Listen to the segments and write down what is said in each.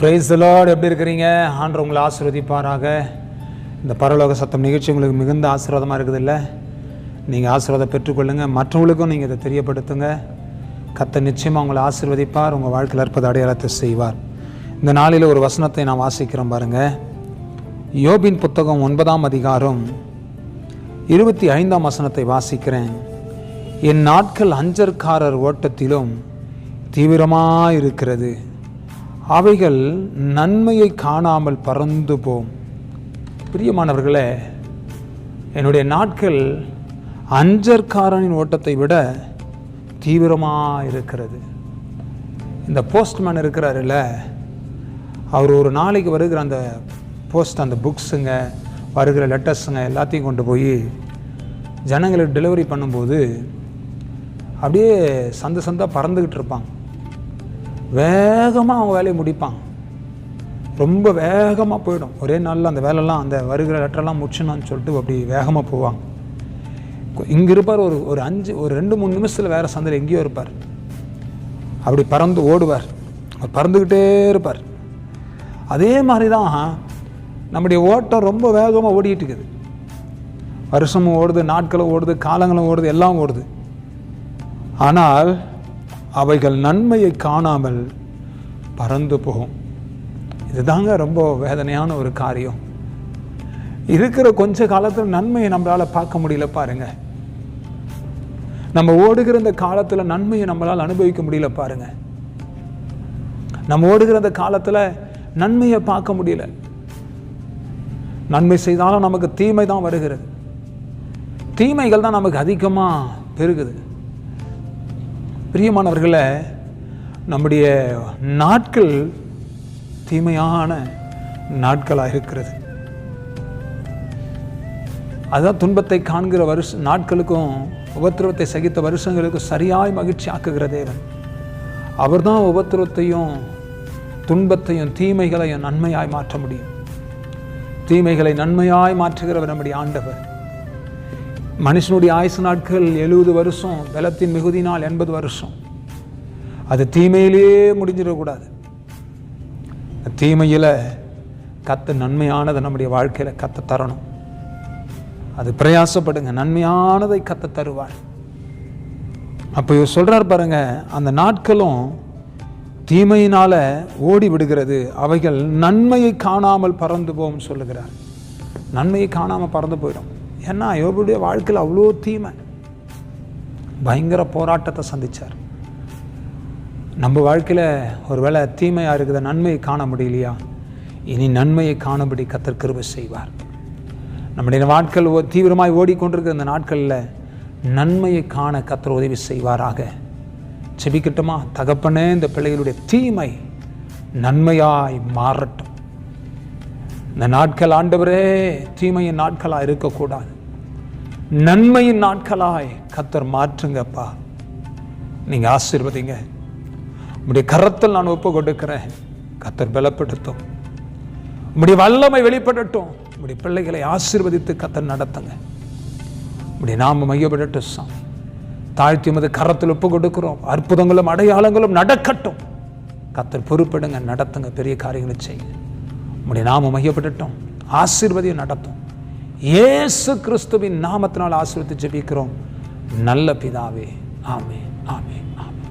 Price Lord எப்படி இருக்கிறீங்க? ஆண்டு உங்களை ஆசீர்வதிப்பாராக. இந்த பரலோக சத்தம் நிகழ்ச்சி உங்களுக்கு மிகுந்த ஆசீர்வாதமாக இருக்குது இல்லை நீங்கள் ஆசீர்வாதம் பெற்றுக்கொள்ளுங்கள் மற்றவங்களுக்கும் நீங்கள் இதை தெரியப்படுத்துங்க. கத்த நிச்சயமாக உங்களை ஆசீர்வதிப்பார். உங்கள் வாழ்க்கையில் இருப்பது அடையாளத்தை செய்வார். இந்த நாளில் ஒரு வசனத்தை நான் வாசிக்கிறேன் பாருங்கள் யோபின் புத்தகம் ஒன்பதாம் அதிகாரம் இருபத்தி ஐந்தாம் வசனத்தை வாசிக்கிறேன். என் நாட்கள் அஞ்சற்காரர் ஓட்டத்திலும் தீவிரமாக இருக்கிறது அவைகள் நன்மையை காணாமல் பறந்து போம் பிரியமானவர்களே என்னுடைய நாட்கள் அஞ்சற்காரனின் ஓட்டத்தை விட தீவிரமாக இருக்கிறது. இந்த போஸ்ட்மேன் இருக்கிறாருல்ல அவர் ஒரு நாளைக்கு வருகிற அந்த போஸ்ட் அந்த புக்ஸுங்க வருகிற லெட்டர்ஸுங்க எல்லாத்தையும் கொண்டு போய் ஜனங்களுக்கு டெலிவரி பண்ணும்போது அப்படியே சந்த சந்தாக பறந்துக்கிட்டு இருப்பாங்க. வேகமாக அவங்க வேலையை முடிப்பாங்க. ரொம்ப வேகமாக போயிடும். ஒரே நாளில் அந்த வேலைலாம் அந்த வருகிற லெட்டரெல்லாம் முடிச்சுனான்னு சொல்லிட்டு அப்படி வேகமாக போவாங்க. இங்கே இருப்பார் ஒரு ஒரு அஞ்சு ஒரு ரெண்டு மூணு நிமிஷத்தில் வேறு சந்தையில் எங்கேயோ இருப்பார். அப்படி பறந்து ஓடுவார். அவர் பறந்துக்கிட்டே இருப்பார். அதே மாதிரி தான் நம்முடைய ஓட்டம் ரொம்ப வேகமாக ஓடிட்டு இருக்குது. வருஷமும் ஓடுது நாட்களும் ஓடுது காலங்களும் ஓடுது எல்லாம் ஓடுது. ஆனால் அவைகள் நன்மையை காணாமல் பறந்து போகும். இதுதாங்க ரொம்ப வேதனையான ஒரு காரியம். இருக்கிற கொஞ்ச காலத்தில் நன்மையை நம்மளால் பார்க்க முடியல பாருங்க. நம்ம ஓடுகிற இந்த காலத்தில் நன்மையை நம்மளால் அனுபவிக்க முடியல பாருங்க. நம்ம ஓடுகிற இந்த காலத்தில் நன்மையை பார்க்க முடியல. நன்மை செய்தாலும் நமக்கு தீமை தான் வருகிறது. தீமைகள் தான் நமக்கு அதிகமாக பெருகுது. பிரியமானவர்களை நம்முடைய நாட்கள் தீமையான நாட்களாக இருக்கிறது. அதுதான் துன்பத்தை காண்கிற வருஷ நாட்களுக்கும் உபத்திரவத்தை சகித்த வருஷங்களுக்கும் சரியாய் மகிழ்ச்சி ஆக்குகிற தேவன். அவர்தான் உபத்திரவத்தையும் துன்பத்தையும் தீமைகளையும் நன்மையாய் மாற்ற முடியும். தீமைகளை நன்மையாய் மாற்றுகிறவர் நம்முடைய ஆண்டவர். மனுஷனுடைய ஆயுசு நாட்கள் எழுபது வருஷம் பலத்தின் மிகுதினால் எண்பது வருஷம். அது தீமையிலேயே முடிஞ்சிடக்கூடாது. தீமையில் கத்த நன்மையானதை நம்முடைய வாழ்க்கையில் கத்த தரணும். அது பிரயாசப்படுங்க நன்மையானதை கத்த தருவார். அப்போ இவர் சொல்கிறார் பாருங்க அந்த நாட்களும் தீமையினால் ஓடி விடுகிறது. அவைகள் நன்மையை காணாமல் பறந்து போகும் சொல்லுகிறார். நன்மையை காணாமல் பறந்து போயிடும். ஏன்னா யோபுடைய வாழ்க்கையில் அவ்வளோ தீமை. பயங்கர போராட்டத்தை சந்தித்தார் நம்ம வாழ்க்கையில் ஒரு வேளை தீமையாக இருக்குது நன்மையை காண முடியலையா? இனி நன்மையை காணபடி கத்தர் கிருபை செய்வார். நம்முடைய நாட்கள் ஓ- தீவிரமாய் ஓடிக்கொண்டிருக்கிற இந்த நாட்களில் நன்மையை காண கத்தர் உதவி செய்வாராக. செபிக்கட்டுமா? தகப்பனே இந்த பிள்ளைகளுடைய தீமை நன்மையாய் மாறட்டும். இந்த நாட்கள் ஆண்டவரே தீமையின் நாட்களாக இருக்கக்கூடாது. நன்மையின் நாட்களாய் கத்தர் மாற்றுங்கப்பா. நீங்கள் ஆசீர்வதிங்க. உங்களுடைய கரத்தில் நான் ஒப்பு கொடுக்கிறேன் கத்தர் பலப்படுத்தும். உங்களுடைய வல்லமை வெளிப்படட்டும். உங்களுடைய பிள்ளைகளை ஆசீர்வதித்து கத்தர் நடத்துங்க. உங்களுடைய நாம மையப்படட்டும் சாம். தாழ்த்தி மது கரத்தில் ஒப்பு கொடுக்கிறோம் அற்புதங்களும் அடையாளங்களும் நடக்கட்டும். கத்தர் பொறுப்பிடுங்க நடத்துங்க பெரிய காரியங்களை செய்யுங்க. உங்களுடைய நாம மையப்படட்டும். ஆசீர்வதியும் நடத்தும். இயேசு கிறிஸ்துவின் நாமத்தினால் ஆசீர்வதித்து ஜெபிக்கிறோம். நல்ல பிதாவே ஆமே ஆமே ஆமே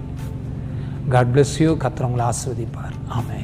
காட் பிளஸ் யூ கத்திரவங்களை ஆஸ்வதிப்பார் ஆமே